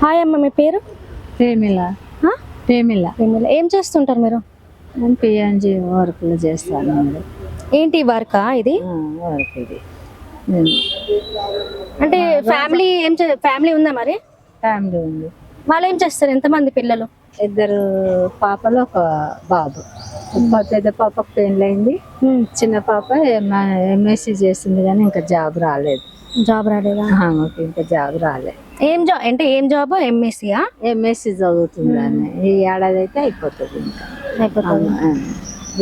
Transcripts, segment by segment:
Hi అమ్మ మీ పేరు? ప్రేమిల? ప్రేమిల. విమల. ఏం చేస్తుంటారు మీరు? నేను పిఎన్జి వర్క్లు చేస్తాను. ఏంటి వర్కా ఇది? వర్క్ ఇది. అంటే ఫ్యామిలీ ఏం ఫ్యామిలీ ఉందా మరి? ఫ్యామిలీ ఉంది. వాళ్ళు ఏం చేస్తారు? ఎంతమంది పిల్లలు? ఇద్దరు పాపలు ఒక బాబు. పెద్ద పాపకు పెళ్ళైంది చిన్న పాప ఎంఎస్సి చేస్తుంది కానీ ఇంకా జాబ్ రాలేదు. జాబ్ రాలేదా? ఆమెకు ఇంకా జాబ్ రాలేదు ఏం జాబ్ అంటే ఏం జాబ్? ఎంఎస్సీయా ఎంఎస్సి చదువుతుంది అని ఈ ఏడాది అయితే అయిపోతుంది ఇంకా. అయిపోతుంది.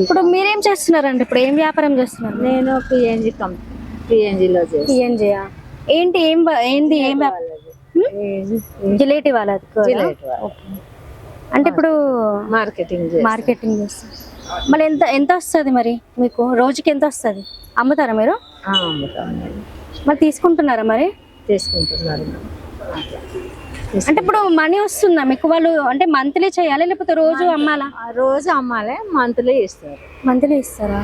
ఇప్పుడు మీరేం చేస్తున్నారండి? ఇప్పుడు ఏం వ్యాపారం చేస్తున్నారు? నేను పిఎన్జి కం పిఎన్జిలో పిఎన్జియా ఏంటి ఏం వా- ఏంది ఏం వ్యాపారం జిలేటి వాళ్ళది. అంటే ఇప్పుడు మార్కెటింగ్ మార్కెటింగ్ చేస్తారు మళ్ళీ ఎంత ఎంత వస్తుంది మరి మీకు? రోజుకి ఎంత వస్తుంది? అమ్ముతారా మీరు. మరి తీసుకుంటున్నారా మరి? తీసుకుంటున్నారు. అంటే ఇప్పుడు మనీ వస్తుందా మీకు వాళ్ళు? అంటే మంత్లీ చేయాలి లేకపోతే రోజు అమ్మాలా? రోజు అమ్మాలే మంత్లీ ఇస్తారు. మంత్లీ ఇస్తారా?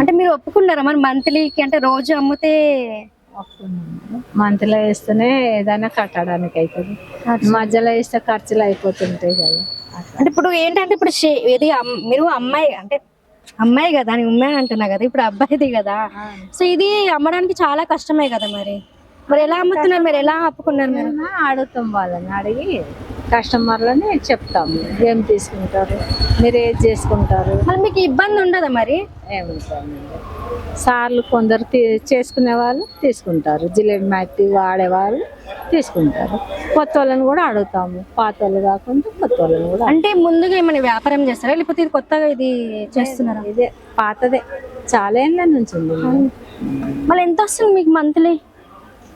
అంటే మీరు ఒప్పుకున్నారా మరి మంత్లీకి? అంటే రోజు అమ్మితే మంత్లో ఇస్తేనే ఏదైనా కట్టడానికి అవుతుంది మధ్యలో ఇస్తే ఖర్చులు అయిపోతుంటాయి కదా. అంటే ఇప్పుడు ఏంటంటే ఇప్పుడు ఇది మీరు అమ్మాయి అంటే అమ్మాయి కదా అని అమ్మాయి అంటున్నా కదా ఇప్పుడు అబ్బాయిది కదా. సో ఇది అమ్మడానికి చాలా కష్టమే కదా మరి. మరి ఎలా అమ్ముతున్నారు మీరు? ఎలా అప్పుకున్నారు మీరు? అడుగుతాం వాళ్ళని అడిగి కస్టమర్లని చెప్తాము. ఏం తీసుకుంటారు? మీరు ఏది చేసుకుంటారు? మరి మీకు ఇబ్బంది ఉండదా మరి? ఏముంటుందండి సార్లు కొందరు చేసుకునే వాళ్ళు తీసుకుంటారు. జిలేబీ మట్టి వాడేవాళ్ళు తీసుకుంటారు. కొత్త వాళ్ళని కూడా అడుగుతాము. పాత వాళ్ళు కాకుండా కొత్త వాళ్ళని కూడా అంటే ముందుగా ఏమైనా వ్యాపారం చేస్తారా? లేకపోతే ఇది కొత్తగా ఇది చేస్తున్నారా? ఇదే పాతదే. చాలా ఏళ్ళ నుంచి ఉంది. మళ్ళీ ఎంత వస్తుంది మీకు మంత్లీ?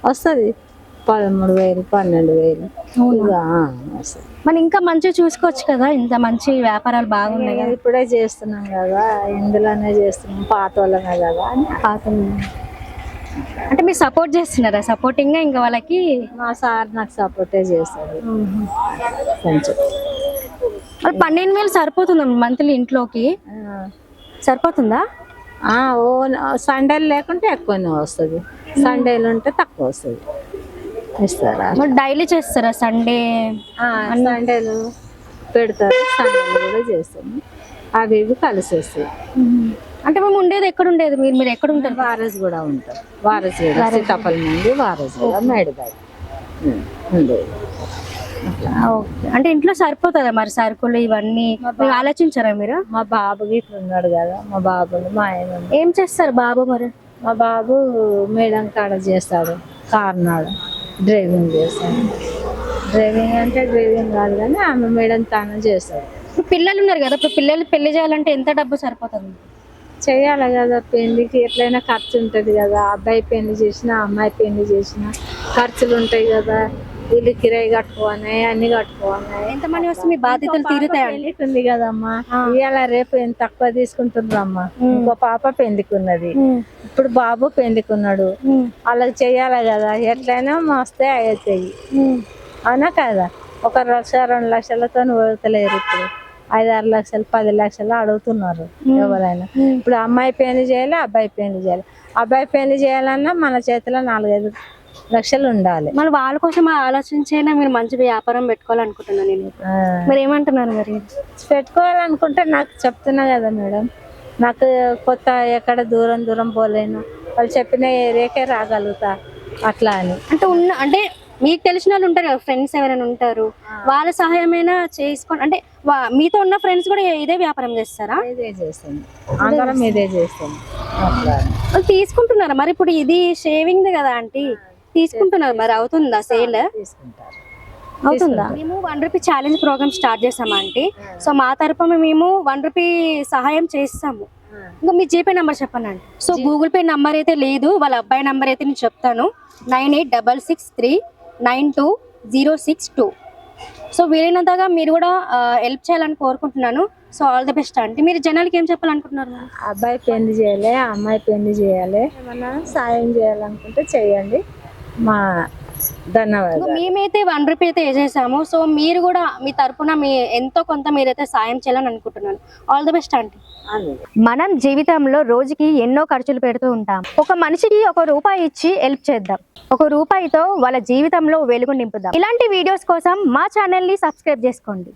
వస్తుంది. పదమూడు వేలు పన్నెండు వేలు. మరి ఇంకా మంచిగా చూసుకోవచ్చు కదా ఇంత మంచి వ్యాపారాలు బాగున్నాయి కదా. ఇప్పుడే చేస్తున్నాం కదా ఇందులోనే చేస్తున్నాం పాత వాళ్ళమే కదా పాత అంటే మీరు సపోర్ట్ చేస్తున్నారా? సపోర్టింగ్గా ఇంకా వాళ్ళకి? మా సార్ నాకు సపోర్టే చేస్తాడు. కొంచెం మరి పన్నెండు వేలు సరిపోతుందా మంత్లీ ఇంట్లోకి. సరిపోతుందా? ఓ సండేలు లేకుంటే ఎక్కువనే వస్తుంది. సండేలు ఉంటే తక్కువ వస్తుంది. ఇస్తారా మరి డైలీ చేస్తారా? సండే ఆ, సండేలు పెడతారు. సండేలు కూడా చేస్తాము. అవి ఇవి కలిసి వస్తాయి. అంటే మేము ఉండేది ఎక్కడ ఉండేది? మీరు మీరు ఎక్కడ ఉంటారు? వారస్ కూడా ఉంటారు. వారస్ కూడా సీతాఫలం నుండి వారస్ కూడా ఉండేది. అంటే ఇంట్లో సరిపోతుందా మరి సరుకులు ఇవన్నీ? ఆలోచించారా మీరు? మా బాబుకి ఇట్లా ఉన్నాడు కదా. మా బాబుని మా ఆయన. ఏం చేస్తారు బాబు మరి? మా బాబు మేడం కాడ చేస్తాడు. కార్నాడు. డ్రైవింగ్ చేస్తాడు డ్రైవింగ్ అంటే డ్రైవింగ్ కాదు కానీ ఆమె మేడం తాను చేస్తాడు ఇప్పుడు పిల్లలు ఉన్నారు కదా ఇప్పుడు పిల్లలు పెళ్ళి చేయాలంటే ఎంత డబ్బు సరిపోతుంది? చేయాలి కదా పెళ్ళికి ఎట్లయినా ఖర్చు ఉంటుంది కదా అబ్బాయి పెళ్ళి చేసినా అమ్మాయి పెళ్ళి చేసినా ఖర్చులు ఉంటాయి కదా. ఇల్లు కిరాయి కట్టుకోవాలి అన్ని కట్టుకోవాలి ఎంత మనీ వస్తే మీ బాధ్యతలు ఉంది కదమ్మా. ఇవాళ రేపు ఎంత తక్కువ తీసుకుంటున్నారమ్మా ఇంకో పాప పెళ్ళికి ఉన్నది ఇప్పుడు బాబు ఉన్నాడు వాళ్ళకి చెయ్యాలి కదా. ఎట్లయినా మస్తే అవుతాయి అవునా కదా? ఒక లక్ష రెండు లక్షలతో వదలలేరు ఇప్పుడు. ఐదు ఆరు లక్షలు పది లక్షలు అడుగుతున్నారు ఎవరైనా. ఇప్పుడు అమ్మాయి పెళ్ళి చేయాలి అబ్బాయి పెళ్ళి చేయాలి. అబ్బాయి పెళ్ళి చేయాలన్నా మన చేతిలో నాలుగైదు లక్షలు ఉండాలి. మరి వాళ్ళ కోసం ఆలోచించైనా మీరు మంచి వ్యాపారం పెట్టుకోవాలనుకుంటున్నాను నేను. మరి ఏమంటున్నారు మరి? పెట్టుకోవాలనుకుంటే నాకు చెప్తున్నా కదా మేడం. నాకు కొత్త ఎక్కడ దూరం దూరం పోలేను. వాళ్ళు చెప్పిన ఏరియాకే రాగలుగుతా. అట్లా అని. అంటే ఉన్న అంటే మీకు తెలిసిన వాళ్ళు ఉంటారు కదా ఫ్రెండ్స్ ఎవరైనా ఉంటారు. వాళ్ళ సహాయమైనా చేసుకోండి అంటే మీతో ఉన్న ఫ్రెండ్స్ కూడా ఇదే వ్యాపారం చేస్తారా? ఇదే చేస్తాను అందరం ఇదే తీసుకుంటున్నారా? మరి ఇప్పుడు ఇది షేవింగ్ కదా ఆంటీ తీసుకుంటున్నారు మరి అవుతుందా సేల్ తీసుకుంటారు అవుతుందా? మేము one rupee challenge program start చేసాము ఆంటీ? సో మా తరపున మేము వన్ రూపీ సహాయం చేస్తాము. ఇంకా మీ జీపే నెంబర్ చెప్పండి అండి సో గూగుల్ పే నెంబర్ అయితే లేదు వాళ్ళ అబ్బాయి నెంబర్ అయితే నేను చెప్తాను. Nine eight double six three nine two zero six two so వీలైనంతగా మీరు కూడా హెల్ప్ చేయాలని కోరుకుంటున్నాను. సో ఆల్ ది బెస్ట్ అంటే మీరు జనాలకి ఏం చెప్పాలనుకుంటున్నారు అబ్బాయి పెళ్ళి చేయాలి అమ్మాయి పెళ్ళి చేయాలి. ఏమన్నా సాయం చేయాలనుకుంటే చేయండి. మా ధన్యవాదాలు. మేమైతే వన్ రూపీ అయితే వేసేసాము సో మీరు కూడా మీ తరపున మీ ఎంతో కొంత మీరైతే సాయం చేయాలని అనుకుంటున్నాను. ఆల్ ది బెస్ట్ ఆంటీ మనం జీవితంలో రోజుకి ఎన్నో ఖర్చులు పెడుతూ ఉంటాం. ఒక మనిషికి ఒక రూపాయి ఇచ్చి హెల్ప్ చేద్దాం. ఒక రూపాయితో వాళ్ళ జీవితంలో వెలుగు నింపుదాం. ఇలాంటి వీడియోస్ కోసం మా ఛానల్ని సబ్స్క్రైబ్ చేసుకోండి.